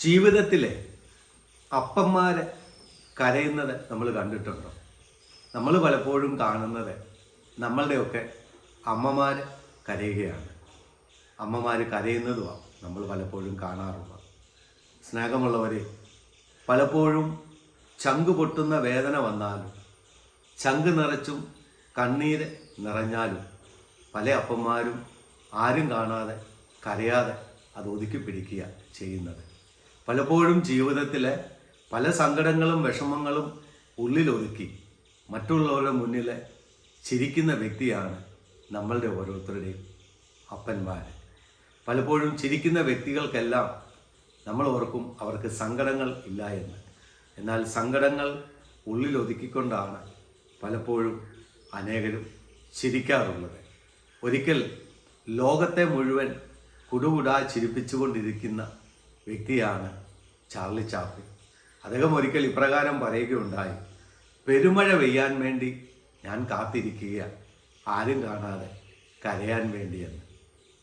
ജീവിതത്തിലെ അപ്പന്മാരെ കരയുന്നത് നമ്മൾ കണ്ടിട്ടുണ്ടോ? നമ്മൾ പലപ്പോഴും കാണുന്നത് നമ്മളുടെയൊക്കെ അമ്മമാർ കരയുകയാണ്. അമ്മമാർ കരയുന്നതുമാണ് നമ്മൾ പലപ്പോഴും കാണാറുള്ളത്. സ്നേഹമുള്ളവരെ പലപ്പോഴും ചങ്ക് പൊട്ടുന്ന വേദന വന്നാലും ചങ്ക് നിറച്ചും കണ്ണീര് നിറഞ്ഞാലും പല അപ്പന്മാരും ആരും കാണാതെ കരയാതെ അത് ഒതുക്കി പിടിക്കുക ചെയ്യുന്നത്. പലപ്പോഴും ജീവിതത്തിലെ പല സങ്കടങ്ങളും വിഷമങ്ങളും ഉള്ളിലൊതുക്കി മറ്റുള്ളവരുടെ മുന്നിൽ ചിരിക്കുന്ന വ്യക്തിയാണ് നമ്മളുടെ ഓരോരുത്തരുടെയും അപ്പന്മാർ. പലപ്പോഴും ചിരിക്കുന്ന വ്യക്തികൾക്കെല്ലാം നമ്മൾ ഓർക്കും അവർക്ക് സങ്കടങ്ങൾ ഇല്ല എന്ന്. എന്നാൽ സങ്കടങ്ങൾ ഉള്ളിലൊതുക്കിക്കൊണ്ടാണ് പലപ്പോഴും അനേകരും ചിരിക്കാറുള്ളത്. ഒരിക്കൽ ലോകത്തെ മുഴുവൻ കുടുകുടാ ചിരിപ്പിച്ചുകൊണ്ടിരിക്കുന്ന വ്യക്തിയാണ് ചാർലി ചാപ്ലിൻ. അദ്ദേഹം ഒരിക്കൽ ഇപ്രകാരം പറയുകയുണ്ടായി പെരുമഴ പെയ്യാൻ വേണ്ടി ഞാൻ കാത്തിരിക്കുക ആരും കാണാതെ കരയാൻ വേണ്ടിയെന്ന്.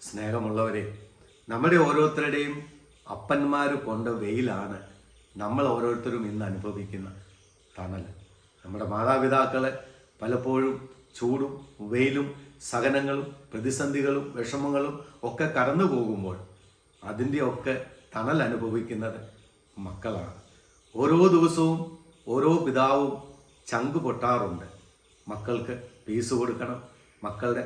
സ്നേഹമുള്ളവരെ നമ്മുടെ ഓരോരുത്തരുടെയും അപ്പന്മാർ കൊണ്ട വെയിലാണ് നമ്മൾ ഓരോരുത്തരും ഇന്ന് അനുഭവിക്കുന്ന തണൽ നമ്മുടെ മാതാപിതാക്കളെ പലപ്പോഴും ചൂടും വെയിലും സഹനങ്ങളും പ്രതിസന്ധികളും വിഷമങ്ങളും ഒക്കെ കടന്നു പോകുമ്പോൾ അതിന്റെയൊക്കെ തണൽ അനുഭവിക്കുന്നത് മക്കളാണ്. ഓരോ ദിവസവും ഓരോ പിതാവും ചങ്ക് പൊട്ടാറുണ്ട്. മക്കൾക്ക് ഫീസ് കൊടുക്കണം മക്കളുടെ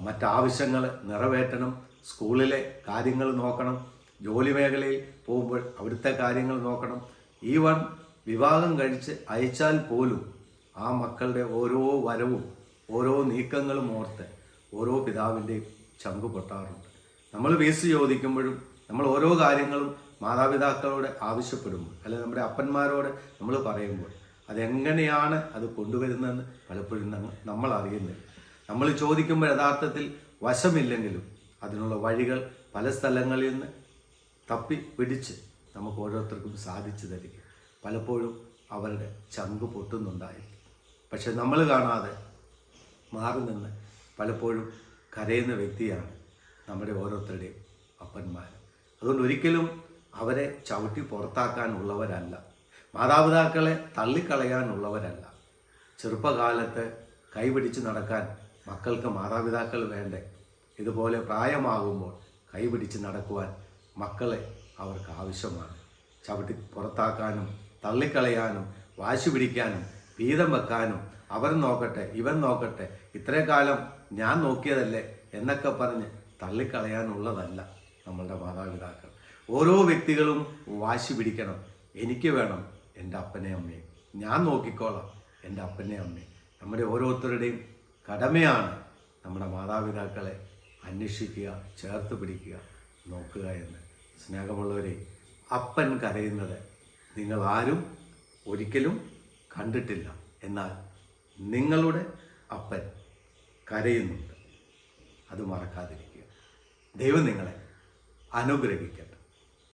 മറ്റാവശ്യങ്ങൾ നിറവേറ്റണം സ്കൂളിലെ കാര്യങ്ങൾ നോക്കണം ജോലി മേഖലയിൽ പോകുമ്പോൾ അവിടുത്തെ കാര്യങ്ങൾ നോക്കണം. ഈവൺ വിവാഹം കഴിച്ച് അയച്ചാൽ പോലും ആ മക്കളുടെ ഓരോ വരവും ഓരോ നീക്കങ്ങളും ഓർത്ത് ഓരോ പിതാവിന്റെയും ചങ്ക് പൊട്ടാറുണ്ട്. നമ്മൾ ഫീസ് ചോദിക്കുമ്പോഴും നമ്മൾ ഓരോ കാര്യങ്ങളും മാതാപിതാക്കളോട് ആവശ്യപ്പെടുമ്പോൾ അല്ലെങ്കിൽ നമ്മുടെ അപ്പന്മാരോട് നമ്മൾ പറയുമ്പോൾ അതെങ്ങനെയാണ് അത് കൊണ്ടുവരുന്നതെന്ന് പലപ്പോഴും നമ്മൾ അറിയുന്നില്ല. നമ്മൾ ചോദിക്കുമ്പോൾ യഥാർത്ഥത്തിൽ വശമില്ലെങ്കിലും അതിനുള്ള വഴികൾ പല സ്ഥലങ്ങളിൽ നിന്ന് തപ്പി പിടിച്ച് നമുക്ക് ഓരോരുത്തർക്കും സാധിച്ചു തരിക. പലപ്പോഴും അവരുടെ ചങ്ക് പൊട്ടുന്നുണ്ടായിരിക്കും. പക്ഷെ നമ്മൾ കാണാതെ മാറി നിന്ന് പലപ്പോഴും കരയുന്ന വ്യക്തിയാണ് നമ്മുടെ ഓരോരുത്തരുടെയും അപ്പന്മാർ അതുകൊണ്ട് ഒരിക്കലും അവരെ ചവിട്ടി പുറത്താക്കാനുള്ളവരല്ല. മാതാപിതാക്കളെ തള്ളിക്കളയാനുള്ളവരല്ല. ചെറുപ്പകാലത്ത് കൈപിടിച്ച് നടക്കാൻ മക്കൾക്ക് മാതാപിതാക്കൾ വേണ്ടേ? ഇതുപോലെ പ്രായമാകുമ്പോൾ കൈപിടിച്ച് നടക്കുവാൻ മക്കളെ അവർക്ക് ആവശ്യമാണ്. ചവിട്ടി പുറത്താക്കാനും തള്ളിക്കളയാനും വാശി പിടിക്കാനും വീതം വെക്കാനും അവൻ നോക്കട്ടെ ഇവൻ നോക്കട്ടെ ഇത്രേ കാലം ഞാൻ നോക്കിയതല്ലേ എന്നൊക്കെ പറഞ്ഞ് തള്ളിക്കളയാനുള്ളതല്ല. നമ്മളുടെ മാതാപിതാക്കൾ. ഓരോ വ്യക്തികളും വാശി പിടിക്കണം. എനിക്ക് വേണം എന്റെ അപ്പനെ അമ്മയും. ഞാൻ നോക്കിക്കോളാം എന്റെ അപ്പനെ അമ്മയും. നമ്മുടെ ഓരോരുത്തരുടെയും കടമയാണ് നമ്മുടെ മാതാപിതാക്കളെ അന്വേഷിക്കുക ചേർത്ത് പിടിക്കുക നോക്കുക എന്ന്. സ്നേഹമുള്ളവരെ അപ്പൻ കരയുന്നത് നിങ്ങൾ ആരും ഒരിക്കലും കണ്ടിട്ടില്ല. എന്നാൽ നിങ്ങളുടെ അപ്പൻ കരയുന്നുണ്ട്. അത് മറക്കാതിരിക്കുക. ദൈവം നിങ്ങളെ അനുഗ്രഹിക്കട്ടെ.